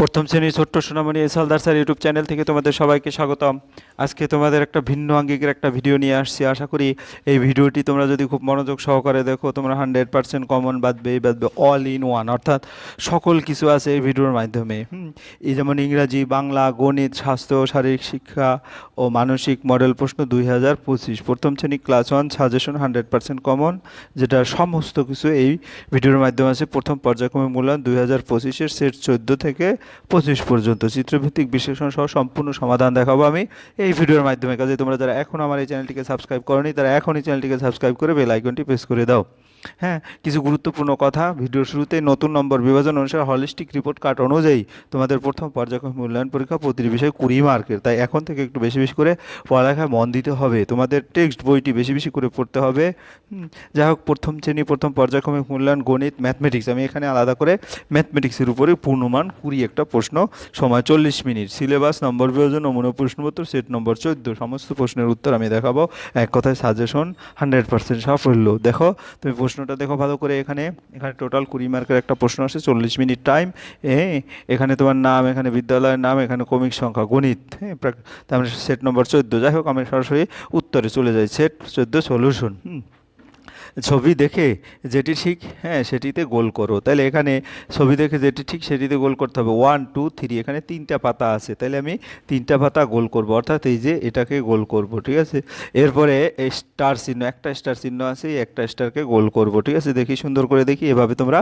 প্রথম শ্রেণির ছোট্ট সোনামণি S Haldar sir YouTube channel থেকে তোমাদের সবাইকে স্বাগতম। আজকে তোমাদের একটা ভিন্ন আঙ্গিকের একটা ভিডিও নিয়ে আসছি। আশা করি এই ভিডিওটি তোমরা যদি খুব মনোযোগ সহকারে দেখো, তোমরা হান্ড্রেড পার্সেন্ট কমন বাদবে এই বাদবে অল ইন ওয়ান অর্থাৎ সকল কিছু আছে এই ভিডিওর মাধ্যমে। এই যেমন ইংরাজি, বাংলা, গণিত, স্বাস্থ্য, শারীরিক শিক্ষা ও মানসিক মডেল প্রশ্ন দুই হাজার পঁচিশ। প্রথম শ্রেণি class one suggestion hundred percent common যেটা সমস্ত কিছু এই ভিডিওর মাধ্যমে আছে। প্রথম পর্যায়ক্রমে মূল্যায়ন দুই হাজার পঁচিশের সেট চোদ্দ থেকে পঁচিশ পর্যন্ত চিত্রভিত্তিক বিশ্লেষণ সহ সম্পূর্ণ সমাধান দেখাবো আমি। এই ভিডিওর মাধ্যমে, কাজে তোমরা যারা এখন আমার এই চ্যানেলটিকে সাবস্ক্রাইব করনি, তারা এখনই চ্যানেলটিকে সাবস্ক্রাইব করে বেল আইকনটি প্রেস করে দাও। হ্যাঁ কিছু গুরুত্বপূর্ণ কথা। ভিডিওর শুরুতে নতুন নম্বর বিভাজন অনুসারে হলিস্টিক রিপোর্ট কার্ড অনুযায়ী তোমাদের প্রথম পর্যায়ক্রম মূল্যায়ন পরীক্ষা প্রতিটি বিষয়ে কুড়ি মার্কের। তাই এখন থেকে একটু বেশি বেশি করে পড়ালেখায় মন দিতে হবে। তোমাদের টেক্সট বইটি বেশি বেশি করে পড়তে হবে। যাই হোক, প্রথম শ্রেণি, প্রথম পর্যায়ক্রমিক মূল্যায়ন, গণিত ম্যাথমেটিক্স আমি এখানে আলাদা করে ম্যাথমেটিক্সের উপরে পূর্ণমান কুড়ি একটা প্রশ্ন, সময় চল্লিশ মিনিট। সিলেবাস, নম্বর বিভাজন, নমুনা প্রশ্নপত্র, সেট নম্বর চোদ্দ। সমস্ত প্রশ্নের উত্তর আমি দেখাবো। এক কথায় সাজেশন হান্ড্রেড পার্সেন্ট সাফল্য। দেখো, তুমি প্রশ্নটা দেখো ভালো করে এখানে। এখানে টোটাল কুড়ি মার্কের একটা প্রশ্ন আসে, চল্লিশ মিনিট টাইম হ্যাঁ এখানে তোমার নাম, এখানে বিদ্যালয়ের নাম, এখানে কমিক সংখ্যা, গণিত হ্যাঁ তার সেট নম্বর চোদ্দ। যাই হোক, আমি সরাসরি উত্তরে চলে যাই সেট চোদ্দ সলিউশন হুম। ছবি দেখে যেটি ঠিক হ্যাঁ সেটিতে গোল করো। তাহলে এখানে ছবি দেখে যেটি ঠিক, সেটিতে গোল করতে হবে। ওয়ান টু থ্রি এখানে তিনটা পাতা আছে। তাহলে আমি তিনটা পাতা গোল করব। অর্থাৎ এই যে এটাকে গোল করব, ঠিক আছে? এরপরে স্টার চিহ্ন, একটা স্টার চিহ্ন আছে একটা স্টারকে গোল করব, ঠিক আছে? দেখি, সুন্দর করে দেখি, এভাবে তোমরা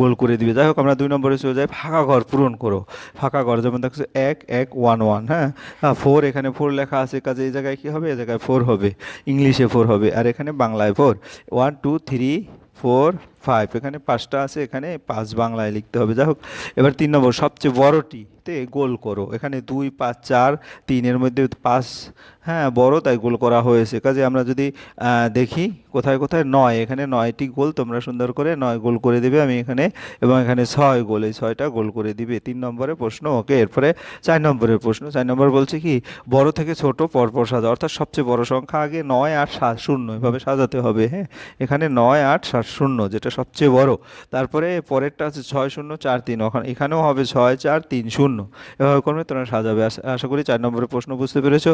গোল করে দিবে। যাই হোক, আমরা দুই নম্বরে চলে যাই। ফাঁকা ঘর পূরণ করো। ফাঁকা ঘর, যেমন দেখছ, এক এক ওয়ান ওয়ান হ্যাঁ? ফোর এখানে ফোর লেখা আছে। কাজে এই জায়গায় কী হবে? এই জায়গায় ফোর হবে। ইংলিশে ফোর হবে। আর এখানে বাংলায় four one two three four five এখানে পাঁচটা আছে, এখানে পাঁচ বাংলায় লিখতে হবে। যাই হোক, এবার তিন নম্বর, সবচেয়ে বড়টি তে গোল করো। এখানে দুই, পাঁচ, চার তিনের মধ্যে পাঁচ হ্যাঁ বড়, তাই গোল করা হয়েছে। কাজে আমরা যদি দেখি কোথায় কোথায় নয়, এখানে নয়টি গোল, তোমরা সুন্দর করে নয় গোল করে দিবে আমি এখানে, এবং এখানে ছয় গোল, এই ছয়টা গোল করে দিবে। তিন নম্বরের প্রশ্ন, ওকে, এরপরে চার নম্বরের প্রশ্ন। চার নম্বর বলছে কি, বড় থেকে ছোট পরপর সাজা, অর্থাৎ সবচেয়ে বড় সংখ্যা আগে নয়, আট, সাত, শূন্য, এভাবে সাজাতে হবে হ্যাঁ? এখানে নয়, আট, সাত, শূন্য, যেটা সবচেয়ে বড়। তারপরে পরেরটা আছে ছয় শূন্য চার তিন। ওখানে এখানেও হবে ছয় চার তিন শূন্য। এভাবে করবে তোমরা সাজাবে। আশা- করি চার নম্বরের প্রশ্ন বুঝতে পেরেছ।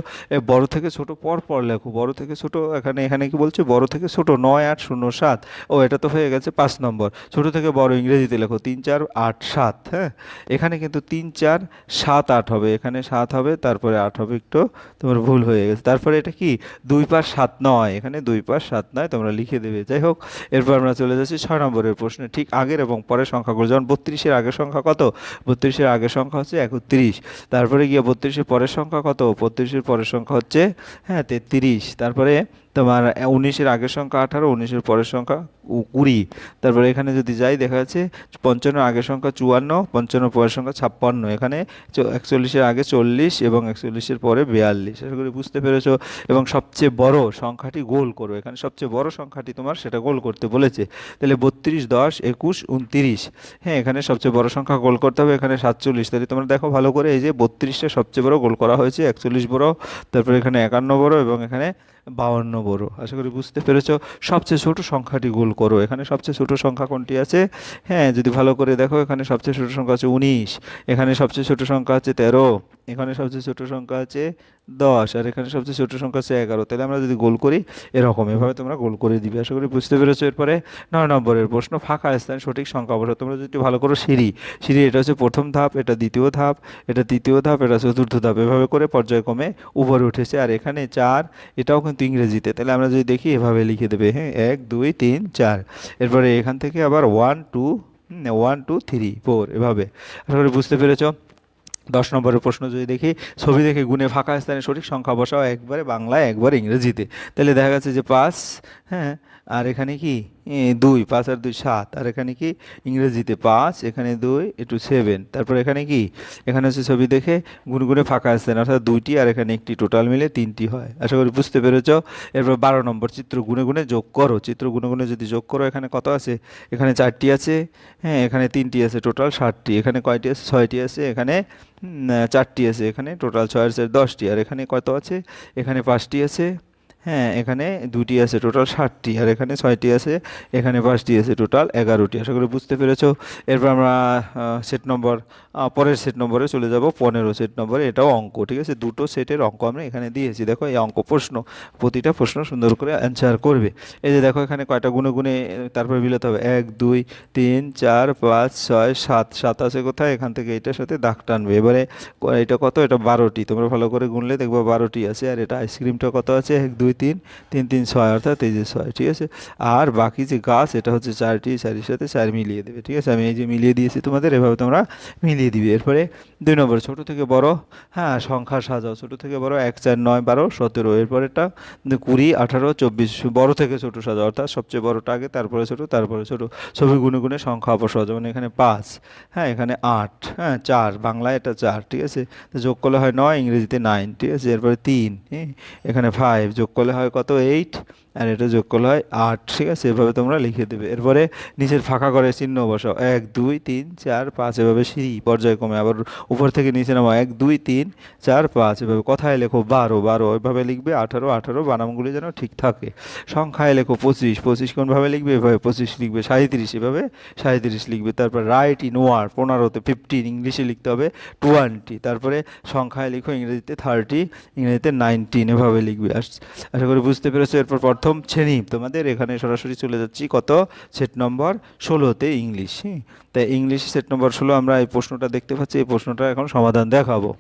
বড় থেকে ছোট পর পর লেখো। বড় থেকে ছোট এখানে এখানে কি বলছে? বড় থেকে ছোট নয় আট শূন্য সাত। ও, এটা তো হয়ে গেছে পাঁচ নম্বর। ছোট থেকে বড় ইংরেজিতে লেখো। তিন চার আট সাত হ্যাঁ? এখানে কিন্তু তিন চার সাত আট হবে। এখানে সাত হবে, তারপরে আট হবে একটু তোমার ভুল হয়ে গেছে। তারপরে এটা কি? দুই পাঁচ সাত নয়। এখানে দুই পাঁচ সাত নয় তোমরা লিখে দেবে। যাই হোক, এরপর আমরা চলে যাচ্ছি ছয় নম্বরের প্রশ্নে, ঠিক আগের এবং পরের সংখ্যাগুলো, যেমন বত্রিশের আগের সংখ্যা কত? বত্রিশের আগের সংখ্যা হচ্ছে একত্রিশ। তারপরে গিয়ে বত্রিশের পরের সংখ্যা কত? বত্রিশের পরের সংখ্যা হচ্ছে হ্যাঁ তেত্রিশ। তারপরে তোমার উনিশের আগের সংখ্যা আঠারো, উনিশের পরের সংখ্যা কুড়ি। তারপরে এখানে যদি যাই, দেখা যাচ্ছে পঞ্চান্ন আগের সংখ্যা চুয়ান্ন, পঞ্চান্ন পরের সংখ্যা ছাপ্পান্ন। এখানে একচল্লিশের আগে চল্লিশ এবং একচল্লিশের পরে বিয়াল্লিশ। আশা করি বুঝতে পেরেছ। এবং সবচেয়ে বড় সংখ্যাটি গোল করো। এখানে সবচেয়ে বড় সংখ্যাটি তোমার সেটা গোল করতে বলেছে। তাহলে বত্রিশ, দশ, একুশ, উনতিরিশ। হ্যাঁ এখানে সবচেয়ে বড় সংখ্যা গোল করতে হবে, এখানে সাতচল্লিশ। তাহলে তোমরা দেখো ভালো করে, এই যে বত্রিশটা সবচেয়ে বড় গোল করা হয়েছে, একচল্লিশ বড়, তারপরে এখানে একান্ন বড় এবং এখানে বাউন্ন বড়। আশা করি বুঝতে পেরেছ। সবচেয়ে ছোট সংখ্যাটি গোল করো। এখানে সবচেয়ে ছোট সংখ্যা কোনটি আছে? হ্যাঁ যদি ভালো করে দেখো, এখানে সবচেয়ে ছোট সংখ্যা আছে উনিশ, এখানে সবচেয়ে ছোট সংখ্যা আছে তেরো, এখানে সবচেয়ে ছোট সংখ্যা আছে দশ, আর এখানে সবচেয়ে ছোট সংখ্যা আছে এগারো। তাহলে আমরা যদি গোল করি, এরকম এভাবে তোমরা গোল করে দিবে। আশা করি বুঝতে পেরেছ। এরপরে নয় নম্বরের প্রশ্ন, ফাঁকা স্থান সঠিক সংখ্যা বসো তোমরা যদি ভালো করো সিঁড়ি সিঁড়ি এটা হচ্ছে প্রথম ধাপ, এটা দ্বিতীয় ধাপ, এটা তৃতীয় ধাপ, এটা চতুর্থ ধাপ। এভাবে করে পর্যায়ক্রমে উপরে উঠেছে। আর এখানে চার, এটাও কিন্তু ইংরেজিতে। তাহলে আমরা যদি দেখি, এভাবে লিখে দেবে। হ্যাঁ এক, দুই, তিন, চার। এরপরে এখান থেকে আবার one two one two three four এভাবে। আশা করি বুঝতে পেরেছ। দশ নম্বরের প্রশ্ন যদি দেখি, ছবি দেখে গুণে ফাঁকা স্থানে সঠিক সংখ্যা বসাও, একবারে বাংলায়, একবার ইংরেজিতে। তাহলে দেখা গেছে যে পাঁচ হ্যাঁ আর এখানে কি? দুই, পাঁচ আর দুই, সাত। আর এখানে কি? ইংরেজিতে পাঁচ, এখানে দুই, একটু সেভেন তারপর এখানে কি? এখানে হচ্ছে ছবি দেখে গুনগুনে ফাঁকা স্থান অর্থাৎ দুইটি আর এখানে একটি টোটাল মিলে তিনটি হয়। আশা করি বুঝতে পেরেছ? এরপর বারো নম্বর, চিত্র গুনে গুনে যোগ করো। চিত্র গুনে গুনে যদি যোগ করো, এখানে কত আছে? এখানে চারটি আছে হ্যাঁ এখানে তিনটি আছে টোটাল ষাটটি এখানে কয়টি আছে? ছয়টি আছে, এখানে চারটি আছে, এখানে টোটাল ছয় আছে দশটি। আর এখানে কত আছে? এখানে পাঁচটি আছে। হ্যাঁ এখানে দুটি আছে টোটাল ষাটটি আর এখানে ছয়টি আছে, এখানে পাঁচটি আছে টোটাল এগারোটি। আশা করি বুঝতে পেরেছ। এরপর আমরা সেট নম্বর পরের সেট নম্বরে চলে যাব, পনেরো সেট নম্বরে এটাও অঙ্ক, ঠিক আছে? দুটো সেটের অঙ্ক আমরা এখানে দিয়েছি। দেখো, এই অঙ্ক প্রশ্ন, প্রতিটা প্রশ্ন সুন্দর করে অ্যান্সার করবে। এই যে দেখো, এখানে কয়টা গুনে গুনে, তারপরে মিলাতে হবে। এক, দুই, তিন, চার, পাঁচ, ছয়, সাত। সাত আছে কোথায়? এখান থেকে এটার সাথে দাগ টানবে। এবারে এটা কত? এটা বারোটি। তোমরা ভালো করে গুনলে দেখব বারোটি আছে, আর এটা আইসক্রিমটা কত আছে? এক, দুই তিন তিন তিন, ছয়, অর্থাৎ এই যে ছয়, ঠিক আছে? আর বাকি যে গাছ, এটা হচ্ছে চারটি, চারির সাথে চার মিলিয়ে দেবে, ঠিক আছে? আমি এই যে মিলিয়ে দিয়েছি তোমাদের, এভাবে তোমরা মিলিয়ে দিবে। এরপরে দুই নম্বর, ছোট থেকে বড় হ্যাঁ সংখ্যা সাজাও। ছোট থেকে বড়, এক, চার, নয়, বারো, সতেরো। এরপরেটা কুড়ি, আঠারো, চব্বিশ, বড় থেকে ছোট সাজাও, অর্থাৎ সবচেয়ে বড়টা আগে, তারপরে ছোট তারপরে ছোট। ছবি গুনে গুনে সংখ্যা অপসহ যেমন এখানে পাঁচ হ্যাঁ এখানে আট হ্যাঁ চার, বাংলায় এটা চার, ঠিক আছে? যোগ করলে হয় নয়, ইংরেজিতে নাইন, ঠিক আছে? এরপরে তিন এখানে ফাইভ যোগ করলে হয় কত? এইট আর এটা যোগ করলে হয় আট, ঠিক আছে? এভাবে তোমরা লিখে দেবে। এরপরে নিচের ফাঁকা করে চিহ্ন বসাও। এক, দুই, তিন, চার, পাঁচ, এভাবে সিঁড়ি পর্যায়ক্রমে আবার উপর থেকে নিচে নামো। এক, দুই, তিন, চার, পাঁচ, এভাবে কথায় লেখো বারো বারো, এভাবে লিখবে আঠারো আঠারো বানামগুলি যেন ঠিক থাকে। সংখ্যায় লেখো পঁচিশ পঁচিশ কোনভাবে লিখবে? এভাবে পঁচিশ লিখবে সাঁত্রিশ এভাবে সাঁত্রিশ লিখবে। তারপর রাইট ইন ওয়ার পনেরোতে ফিফটিন ইংলিশে লিখতে হবে টোয়েন্টি তারপরে সংখ্যায় লিখো ইংরেজিতে থার্টি ইংরেজিতে নাইনটিন এভাবে লিখবে। আশা করি বুঝতে পেরেছ। এরপর প্রথম শ্রেণি। তোমাদের এখানে সরাসরি চলে যাচ্ছি। কত? সেট নম্বর ষোলোতে ইংলিশ। তাই ইংলিশ সেট নম্বর ষোলো আমরা এই প্রশ্নটা দেখতে পাচ্ছি। এই প্রশ্নটা এখন সমাধান দেখাবো।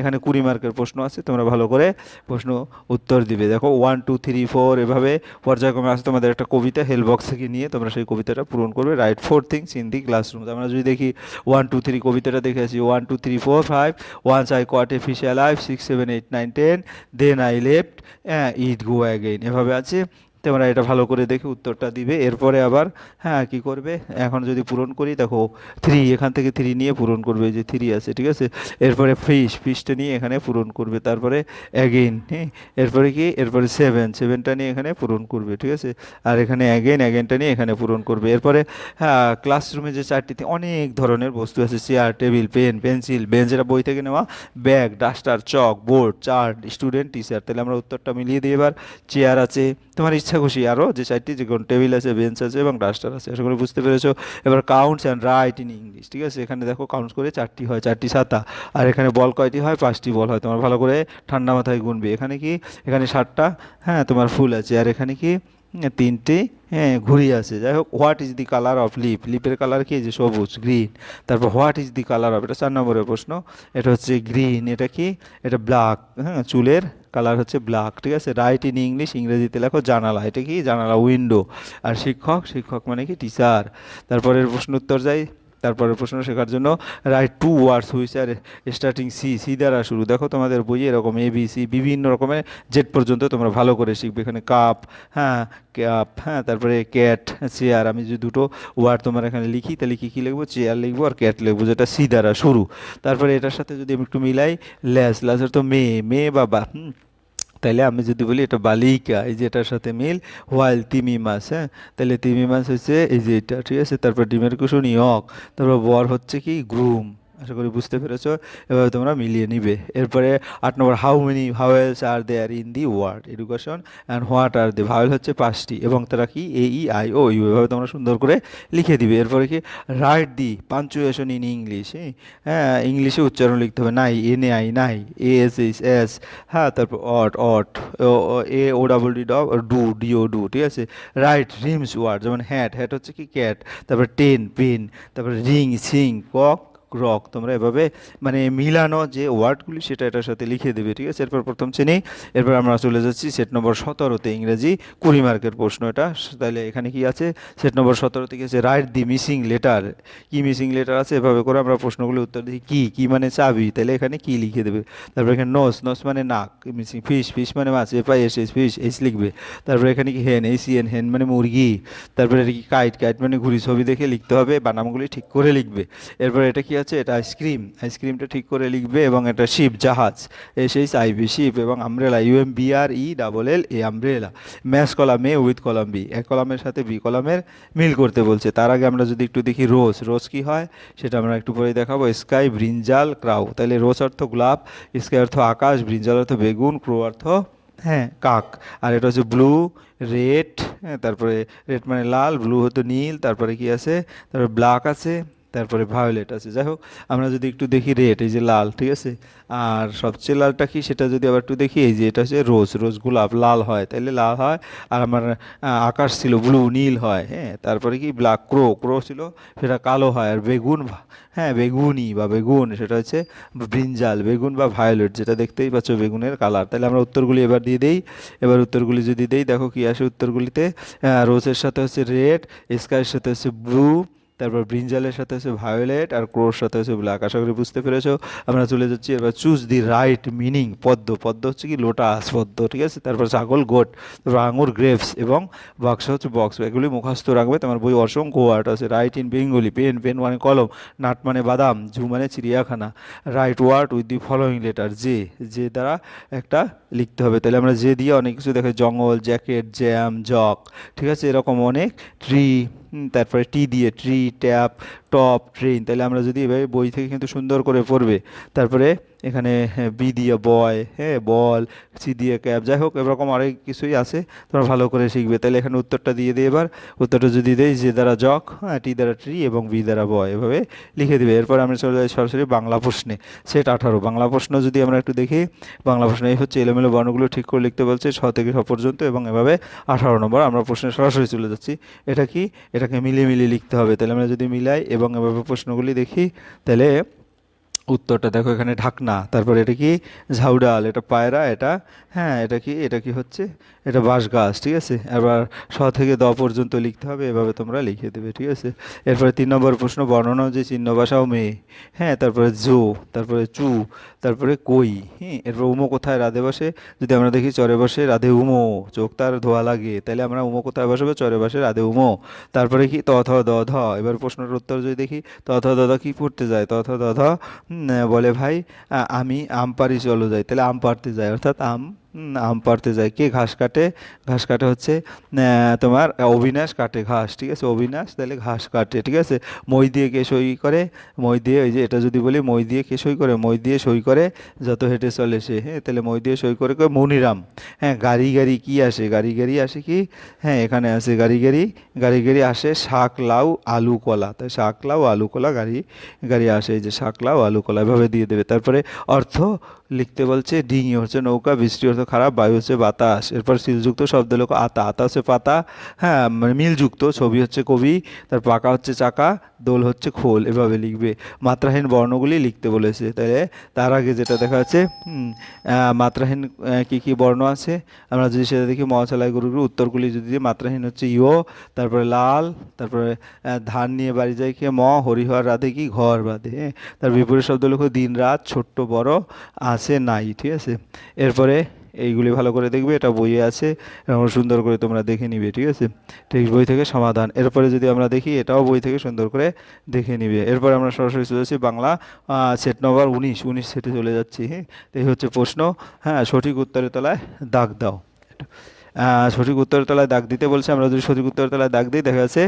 এখানে কুড়ি মার্কের প্রশ্ন আছে। তোমরা ভালো করে প্রশ্ন উত্তর দিবে। দেখো ওয়ান টু থ্রি ফোর এভাবে পর্যায়ক্রমে আছে তোমাদের একটা কবিতা হেল বক্স থেকে নিয়ে তোমরা সেই কবিতাটা পূরণ করবে। Write four things in the classroom আমরা যদি দেখি ওয়ান টু থ্রি কবিতাটা দেখে আছি one two three four five once I caught a fish alive six seven eight nine ten then I left হ্যাঁ ইট গো অ্যাগেইন এভাবে আছে। তোমরা এটা ভালো করে দেখে উত্তরটা দিবে। এরপরে আবার হ্যাঁ কি করবে? এখন যদি পূরণ করি, দেখো থ্রি এখান থেকে থ্রি নিয়ে পূরণ করবে যে থ্রি আছে, ঠিক আছে? এরপরে ফিশ ফিশটা নিয়ে এখানে পূরণ করবে, তারপরে অ্যাগেন হ্যাঁ? এরপরে কি? এরপরে সেভেন সেভেনটা নিয়ে এখানে পূরণ করবে, ঠিক আছে? আর এখানে অ্যাগেন অ্যাগেনটা নিয়ে এখানে পূরণ করবে। এরপরে হ্যাঁ ক্লাসরুমে যে চারটিতে অনেক ধরনের বস্তু আছে chair table pen pencil bench এটা বই থেকে নেওয়া bag duster chalk board chart student teacher তাহলে আমরা উত্তরটা মিলিয়ে দিই এবার। চেয়ার আছে, তোমার ইচ্ছা খুশি আরও যে চারটি যে টেবিল আছে বেঞ্চ আছে এবং ডাস্টার আছে। আশা বুঝতে পেরেছ। এবার counts and write in English ঠিক আছে? এখানে দেখো কাউন্টস করে চারটি হয়, চারটি সাতা। আর এখানে বল কয়টি হয়? পাঁচটি বল হয়। তোমার ভালো করে ঠান্ডা মাথায় গুনবে। এখানে কি? এখানে সাতটা হ্যাঁ তোমার ফুল আছে। আর এখানে কি? তিনটে হ্যাঁ ঘুড়ি আছে। যাই হোক what is the colour of lip লিপের colour কি? যে সবুজ গ্রিন তারপর what is the colour of এটা চার নম্বরের প্রশ্ন। এটা হচ্ছে গ্রিন এটা কি? এটা ব্ল্যাক হ্যাঁ চুলের কালার হচ্ছে ব্ল্যাক ঠিক আছে? রাইট ইন ইংলিশ ইংরেজিতে লেখো জানালা। এটা কি? জানালা উইন্ডো আর শিক্ষক? শিক্ষক মানে কি? টিচার তারপরের প্রশ্ন উত্তর যাই। তারপরের প্রশ্ন শেখার জন্য write two words which are starting C C দ্বারা শুরু। দেখো তোমাদের বইয়ে এরকম এ বি সি বিভিন্ন রকমের জেড পর্যন্ত তোমরা ভালো করে শিখবে। এখানে কাপ হ্যাঁ ক্যাপ হ্যাঁ তারপরে ক্যাট চেয়ার আমি যদি দুটো ওয়ার্ড তোমার এখানে লিখি, তাহলে কী কী লিখব? চেয়ার লিখব আর ক্যাট লিখব, যেটা সি দ্বারা শুরু। তারপরে এটার সাথে যদি আমি একটু মিলাই ল্যাস ল্যাসের তো মেয়ে মেয়ে বাবা হুম তাহলে আমি যদি বলি এটা বালিকা, এই যে এটার সাথে মিল হোয়াইল তিমি মাছ হ্যাঁ? তাহলে তিমি মাছ হচ্ছে এই যে এটা, ঠিক আছে? তারপর ডিমের কুসুন ইয়ক, তারপর বর হচ্ছে কি? গ্রুম। আশা করি বুঝতে পেরেছ। এভাবে তোমরা মিলিয়ে নিবে। এরপরে আট নম্বর how many vowels are there in the word education and what are the vowel হচ্ছে পাঁচটি, এবং তারা কি? এ ই আই ও ইউ এভাবে তোমরা সুন্দর করে লিখে দিবে। এরপরে কি? Write the punctuation in English হ্যাঁ ইংলিশে উচ্চারণ লিখতে হবে। নাই এন এ আই নাই এ এস এইচ এস হ্যাঁ তারপর অট অট এ O double D do D O do ঠিক আছে? রাইট রিমস ওয়ার্ড যেমন হ্যাট হ্যাট হচ্ছে কি? ক্যাট তারপর টেন পেন তারপরে রিং সিং কক রক তোমরা এভাবে মানে মিলানো যে ওয়ার্ডগুলি, সেটা এটার সাথে লিখে দেবে, ঠিক আছে? এরপর প্রথম শ্রেণি, এরপর আমরা চলে যাচ্ছি সেট নম্বর সতেরোতে, ইংরেজি কুড়ি মার্কের প্রশ্ন এটা। তাহলে এখানে কি আছে? সেট নম্বর সতেরোতে কি আছে? রাইট দি মিসিং লেটার কি মিসিং লেটার আছে? এভাবে করে আমরা প্রশ্নগুলি উত্তর দিই। কি? কি মানে চাবি? তাহলে এখানে কি লিখে দেবে? তারপর এখানে নোস নোস মানে নাক মিসিং ফিশ ফিশ মানে মাছ F I S S fish H লিখবে। তারপর এখানে কি হেন এই সি এন হেন মানে মুরগি। তারপরে এটা কি কাইট কাইট মানে ঘুরি ছবি দেখে লিখতে হবে বানামগুলি ঠিক করে লিখবে। এরপর এটা কি আছে, এটা আইসক্রিম আইসক্রিমটা ঠিক করে লিখবে এবং এটা শিপ জাহাজ। S H I P ship এবং umbrella U M B R E double L A umbrella match column A with column B এক কলামের সাথে বি কলামের মিল করতে বলছে। তার আগে আমরা যদি একটু দেখি রোজ রোজ কি হয়? সেটা আমরা একটু পরে দেখাবো। স্কাই ব্রিঞ্জাল ক্রাউ তাহলে রোজ অর্থ গোলাপ স্কাই অর্থ আকাশ ব্রিঞ্জাল অর্থ বেগুন ক্রো অর্থ হ্যাঁ কাক। আর এটা হচ্ছে ব্লু রেড হ্যাঁ তারপরে রেড মানে লাল ব্লু হতো নীল, তারপরে কি আছে? তারপরে ব্ল্যাক আছে। তারপরে ভায়োলেট আছে। যাই হোক, আমরা যদি একটু দেখি রেড এই যে লাল, ঠিক আছে? আর সবচেয়ে লালটা কি? সেটা যদি আবার একটু দেখি, এই যে এটা হচ্ছে রোজ রোজ গোলাপ, লাল হয়। তাইলে লাল হয়, আর আমার আকাশ ছিল ব্লু নীল হয় হ্যাঁ? তারপরে কি? ব্ল্যাক ক্রো ক্রো ছিল, সেটা কালো হয়, আর বেগুন হ্যাঁ? বেগুনি বা বেগুন, সেটা হচ্ছে ব্রিঞ্জাল বেগুন বা ভায়োলেট যেটা দেখতেই পাচ্ছ বেগুনের কালার তাহলে আমরা উত্তরগুলি এবার দিয়ে দেই। এবার উত্তরগুলি যদি দেই, দেখো কি আসে উত্তরগুলিতে। রোজের সাথে হচ্ছে রেড স্কাইয়ের সাথে হচ্ছে ব্লু তারপর ব্রিঞ্জালের সাথে হচ্ছে ভায়োলেট আর ক্রোর সাথে হচ্ছে ব্ল্যাক। আশা করি বুঝতে পেরেছ। আমরা চলে যাচ্ছি এবার চুজ দি রাইট মিনিং, পদ্ম। পদ্ম হচ্ছে কি লোটাস পদ্ম, ঠিক আছে? তারপর ছাগল গোট তারপর আঙুর গ্রেপস এবং বাক্স হচ্ছে বক্স। এগুলি মুখস্থ রাখবে তোমার বই অসংখ্য ওয়ার্ড আছে। Write in Bengali, pen pen মানে কলম, নাট মানে বাদাম, ঝু মানে চিড়িয়াখানা। Write word with the following letter যে যে দ্বারা একটা লিখতে হবে। তাহলে আমরা যে দিয়ে অনেক কিছু দেখে জঙ্গল, জ্যাকেট, জ্যাম, জক, ঠিক আছে? এরকম অনেক ট্রি তারপরে টি দিয়ে ট্রি ট্যাপ টপ ট্রেন তাহলে আমরা যদি এভাবে বই থেকে কিন্তু সুন্দর করে পড়বে, তারপরে এখানে হ্যাঁ, বি দিয়ে বয় হ্যাঁ বল সি দিয়ে ক্যাব যাই হোক এরকম অনেক কিছুই আছে তোমরা ভালো করে শিখবে। তাহলে এখানে উত্তরটা দিয়ে দিই এবার। উত্তরটা যদি দেই যে দ্বারা জক হ্যাঁ টি দ্বারা ট্রি এবং বি দ্বারা বয় এভাবে লিখে দেবে। এরপর আমরা চলে যাই সরাসরি বাংলা প্রশ্নে। সেট আঠারো বাংলা প্রশ্ন যদি আমরা একটু দেখি বাংলা প্রশ্ন এই হচ্ছে এলোমেলো বর্ণগুলো ঠিক করে লিখতে বলছে ছ থেকে ছ পর্যন্ত এবং এভাবে আঠারো নম্বর আমরা প্রশ্নে সরাসরি চলে যাচ্ছি। এটা কি? এটাকে মিলিয়ে মিলিয়ে লিখতে হবে। তাহলে আমরা যদি মিলাই এবং এভাবে প্রশ্নগুলি দেখি তাহলে উত্তরটা দেখো এখানে ঢাকনা, তারপর এটা কি ঝাউডাল, এটা পায়রা, এটা হ্যাঁ এটা কি এটা কি হচ্ছে? এটা বাঁশ গাছ, ঠিক আছে? এবার স থেকে দ পর্যন্ত লিখতে হবে, এভাবে তোমরা লিখে দেবে, ঠিক আছে? এরপরে তিন নম্বর প্রশ্ন, বর্ণনা যে চিহ্ন ভাষাও মেয়ে। হ্যাঁ তারপরে জো, তারপরে চু, তারপরে কই হ্যাঁ এরপর উমো কোথায়, রাধে বসে? যদি আমরা দেখি চরে বসে রাধে উমো, চোখ তার ধোয়া লাগে, তাহলে আমরা উমো কোথায় বসবে? চরে বসে রাধে উমো। তারপরে কি, ত, থ, দ, ধ, এবার প্রশ্নের উত্তর যদি দেখি, ত, থ, দ, ধ কি পড়তে যায়? ত, থ, দ, ধ বলে ভাই আমি আম পারি চলো যাই, তাহলে আম পাড়তে যায়, অর্থাৎ আম আম পাড়তে যায়। কে ঘাস কাটে? ঘাস কাটে হচ্ছে তোমার অবিনাশ কাটে ঘাস, ঠিক আছে? অবিনাশ, তাহলে ঘাস কাটে, ঠিক আছে? মই দিয়ে কে সই করে? মই দিয়ে ওই যে এটা যদি বলি, মই দিয়ে কে সই করে? মই দিয়ে সই করে যত হেঁটে চলে সে হ্যাঁ? তাহলে মই দিয়ে সই করে মনিরাম। হ্যাঁ গাড়ি গাড়ি কি আসে? গাড়ি গাড়ি আসে কি? হ্যাঁ এখানে আসে গাড়ি গাড়ি। গাড়ি গাড়ি আসে শাক, লাউ, আলু, কলা। তাই শাক, লাউ, আলু, কলা, গাড়ি গাড়ি আসে, এই যে শাক, লাউ, আলু, কলা, এভাবে দিয়ে দেবে। তারপরে অর্থ লিখতে বলছে, ডিঙি হচ্ছে নৌকা, বৃষ্টি হচ্ছে খারাপ, বায়ু হচ্ছে বাতাস। এরপর সিলযুক্ত শব্দ লোক আতা আতা হচ্ছে পাতা হ্যাঁ মানে মিলযুক্ত, ছবি হচ্ছে কবি, তার পাকা হচ্ছে চাকা, দোল হচ্ছে খোল, এভাবে লিখবে। মাত্রাহীন বর্ণগুলি লিখতে বলেছে। তাহলে তার আগে যেটা দেখা যাচ্ছে মাত্রাহীন কি কি বর্ণ আছে? আমরা যদি সেটা দেখি, মহাশালায় গরুগুলো উত্তরগুলি যদি মাত্রাহীন হচ্ছে ইও তারপরে লাল, তারপরে ধান নিয়ে বাড়ি যায় খেয়ে ম, হরিহর রাধে কি ঘর বাঁধে? হ্যাঁ তার বিপরীত শব্দ লেখো দিন রাত ছোট্ট, বড় আছে নাই ঠিক আছে? এরপরে এইগুলি ভালো করে দেখবে এটা বই আছে সুন্দর করে তোমরা দেখে নিবে ঠিক আছে? টেক্সট বই থেকে সমাধান। এরপরে যদি আমরা দেখি এটাও বই থেকে সুন্দর করে দেখে নিবে। এরপরে আমরা সরাসরি চলে যাচ্ছি বাংলা সেট নম্বর উনিশ উনিশ সেটে চলে যাচ্ছি হ্যাঁ? এই হচ্ছে প্রশ্ন হ্যাঁ? সঠিক উত্তরের তলায় দাগ দাও। আহ, সঠিক উত্তরতলায় দাগ দিতে বলছে। আমরা যদি সঠিক উত্তরতলায় দাগ দিই, দেখা যাচ্ছে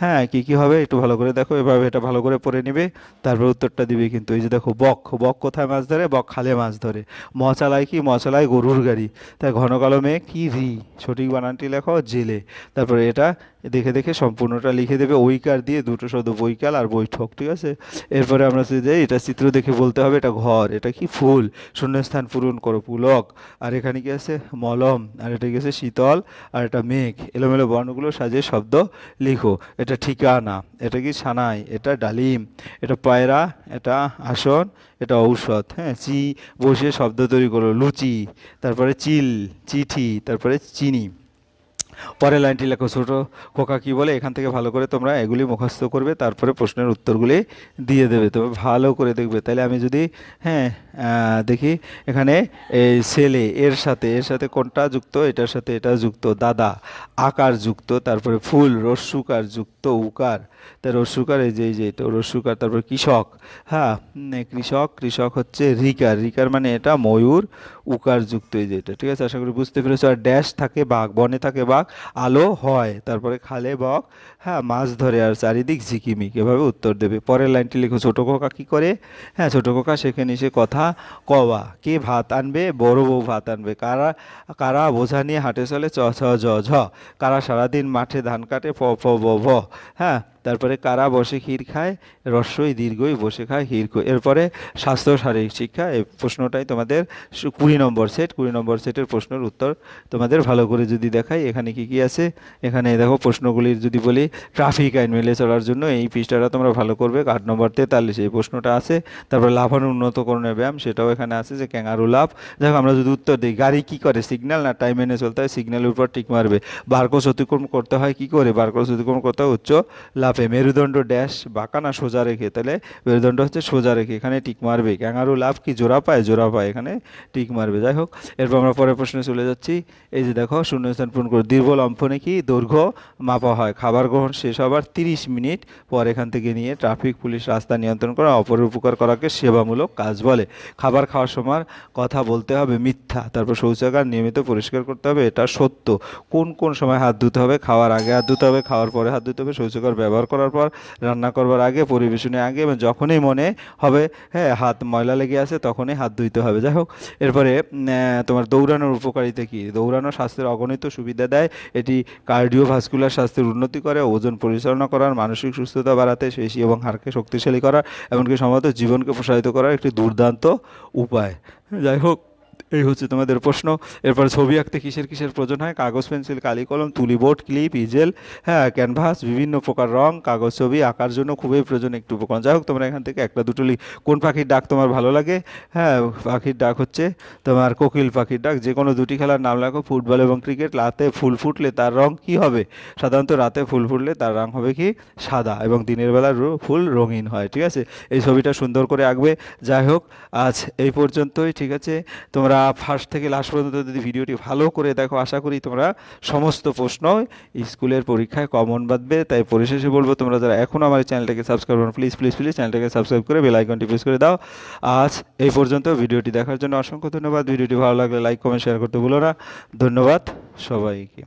হ্যাঁ কী কী হবে? একটু ভালো করে দেখো, এভাবে এটা ভালো করে পরে নিবে। তারপর উত্তরটা দিবে কিন্তু এই যে দেখো, বক বক কোথায় মাছ ধরে? বক খালে মাছ ধরে। মশালায় চালায় কি? মচালায় গরুর গাড়ি। তাই ঘন কলমে কি রি সঠিক বানানটি লেখো, জেলে। তারপরে এটা দেখে দেখে সম্পূর্ণটা লিখে দেবে। ঐকার দিয়ে দুটো শব্দ বৈকাল আর বৈঠক, ঠিক আছে? এরপরে আমরা যাই, এটা চিত্র দেখে বলতে হবে, এটা ঘর, এটা কি ফুল? শূন্যস্থান পূরণ করো, পুলক। আর এখানে কি আছে? মলম। আর এটা কি আছে? শীতল। আর এটা মেঘ। এলোমেলো বর্ণগুলো সাজিয়ে শব্দ লিখো। এটা ঠিকানা। এটা কি সানাই? এটা ডালিম। এটা পায়রা। এটা আসন। এটা ঔষধ। হ্যাঁ চি বসে শব্দ তৈরি করো। লুচি। তারপরে চিল, চিঠি। তারপরে চিনি। পরের লাইনটি লেখো, ছোট খোকা কি বলে? এখান থেকে ভালো করে তোমরা এগুলি মুখস্থ করবে, তারপরে প্রশ্নের উত্তরগুলি দিয়ে দেবে। তবে ভালো করে দেখবে। তাহলে আমি যদি হ্যাঁ দেখি, এখানে এই ছেলে, এর সাথে এর সাথে কোনটা যুক্ত? এটার সাথে এটা যুক্ত। দাদা, আকার যুক্ত, তারপরে ফুল রস্যুকার যুক্ত, উকার। তাই রস্যুকার এই যে এই যে, এটা রস্যুকার তারপর কৃষক। হ্যাঁ কৃষক কৃষক হচ্ছে রিকার। রিকার মানে এটা ময়ূর, উকার যুক্ত, এই যে, এটা। ঠিক আছে? আশা করি বুঝতে পেরেছ। আর ড্যাশ থাকে বাঘ, বনে থাকে বাঘ বাঘ। আলো হয়। তারপরে খালে বক হ্যাঁ মাছ ধরে আর চারিদিক ঝিকিমিক। এভাবে উত্তর দেবে। পরের লাইনটি লিখো, ছোটো খোকা কী করে? হ্যাঁ ছোটো খোকা সেখানে এসে কথা কওয়া। কে ভাত আনবে? বড় বউ ভাত আনবে। কারা কারা বোঝা নিয়ে হাটে চলে? চ ছ জ, ঝ। কারা সারাদিন মাঠে ধান কাটে? প ফ, ব, ভ। হ্যাঁ তারপরে কারা বসে ক্ষীর খায়? রস্যই দীর্ঘই বসে খায় ক্ষীর এরপরে স্বাস্থ্য শারীরিক শিক্ষা, এই প্রশ্নটাই তোমাদের কুড়ি নম্বর সেট কুড়ি নম্বর সেটের প্রশ্নের উত্তর তোমাদের ভালো করে যদি দেখাই, এখানে কি কি আছে? এখানে দেখো প্রশ্নগুলির যদি বলি ট্রাফিক আইন মেলে চলার জন্য এই পৃষ্ঠাটা তোমরা ভালো করবে, আট নম্বর তেতাল্লিশ এই প্রশ্নটা আছে। তারপর লাভানো উন্নতকরণের ব্যায়াম, সেটাও এখানে আছে যে ক্যাঙ্গারু লাভ। দেখো আমরা যদি উত্তর দিই, গাড়ি কি করে? সিগন্যাল না টাইম মেনে চলতে হয়? সিগন্যালের উপর টিক মারবে। বারকোস অতিক্রম করতে হয় কি করে? বারকোস অতিক্রম করতে হয় উচ্চ লাভে মেরুদণ্ড ড্যাশ বাঁকা না সোজা রেখে, তাহলে মেরুদণ্ড হচ্ছে সোজা রেখে, এখানে টিক মারবে। ক্যাঙ্গারু লাভ কি, জোড়া পায় জোড়া পায়, এখানে টিক মারবে। যাই হোক, এরপর আমরা পরের প্রশ্নে চলে যাচ্ছি। এই যে দেখো, শূন্যস্থান পূরণ করে, দুর্বল অম্ফনে কি দৈর্ঘ্য মাপা হয়? খাবার গ্রহণ শেষ হবার তিরিশ মিনিট পর এখান থেকে নিয়ে ট্রাফিক, পুলিশ রাস্তা নিয়ন্ত্রণ করা, অপরের উপকার করাকে সেবামূলক কাজ বলে। খাবার খাওয়ার সময় কথা বলতে হবে মিথ্যা, তারপর শৌচাগার নিয়মিত পরিষ্কার করতে হবে, এটা সত্য। কোন কোন সময় হাত ধুতে হবে? খাওয়ার আগে হাত ধুতে হবে, খাওয়ার পরে হাত ধুতে হবে, শৌচাগার ব্যবহার করার পর, রান্না করবার আগে, পরিবেশনের আগে, এবং যখনই মনে হবে হ্যাঁ হাত ময়লা লেগে আছে, তখনই হাত ধুইতে হবে। যাই হোক, এরপরে তোমার দৌড়ানোর উপকারিতা কি? দৌড়ানো স্বাস্থ্যের অগণিত সুবিধা দেয়। এটি কার্ডিওভাস্কুলার স্বাস্থ্যের উন্নতি করে, ওজন পরিচালনা করার, মানসিক সুস্থতা বাড়াতে, পেশি এবং হাড়কে শক্তিশালী করার, এমনকি সম্ভবত জীবনকে প্রসারিত করার একটি দুর্দান্ত উপায়। যাই হোক এই হচ্ছে তোমাদের প্রশ্ন। এরপর ছবি আঁকতে কিসের কিসের প্রয়োজন হয়? কাগজ, পেন্সিল কালি কলম তুলি, বোর্ড, ক্লিপ ইজেল হ্যাঁ ক্যানভাস, বিভিন্ন প্রকার রং, কাগজ, ছবি আঁকার জন্য খুবই প্রয়োজন একটু উপকরণ। যাই হোক, তোমরা এখান থেকে একটা দুটো লিখ কোন পাখির ডাক তোমার ভালো লাগে? হ্যাঁ পাখির ডাক হচ্ছে তোমার কোকিল পাখির ডাক। যে কোনো দুটি খেলার নাম লেখো, ফুটবল এবং ক্রিকেট। রাতে ফুল ফুটলে তার রং কি হবে? সাধারণত রাতে ফুল ফুটলে তার রং হবে কি? সাদা এবং দিনের বেলা ফুল রঙিন হয়, ঠিক আছে? এই ছবিটা সুন্দর করে আঁকবে। যাই হোক, আজ এই পর্যন্তই, ঠিক আছে? তোমরা ফার্স্ট থেকে লাস্ট পর্যন্ত যদি ভিডিওটি ভালো করে দেখো, আশা করি তোমরা সমস্ত প্রশ্ন স্কুলের পরীক্ষায় কমন বাঁধবে। তাই পরিশেষে বলব, তোমরা যারা এখনও আমার চ্যানেলটাকে সাবস্ক্রাইব করো প্লিজ প্লিজ প্লিজ চ্যানেলটাকে সাবস্ক্রাইব করে বেল আইকনটি প্রেস করে দাও। আজ এই পর্যন্ত, ভিডিওটি দেখার জন্য অসংখ্য ধন্যবাদ। ভিডিওটি ভালো লাগলে লাইক কমেন্ট শেয়ার করতে ভুলো না। ধন্যবাদ সবাইকে।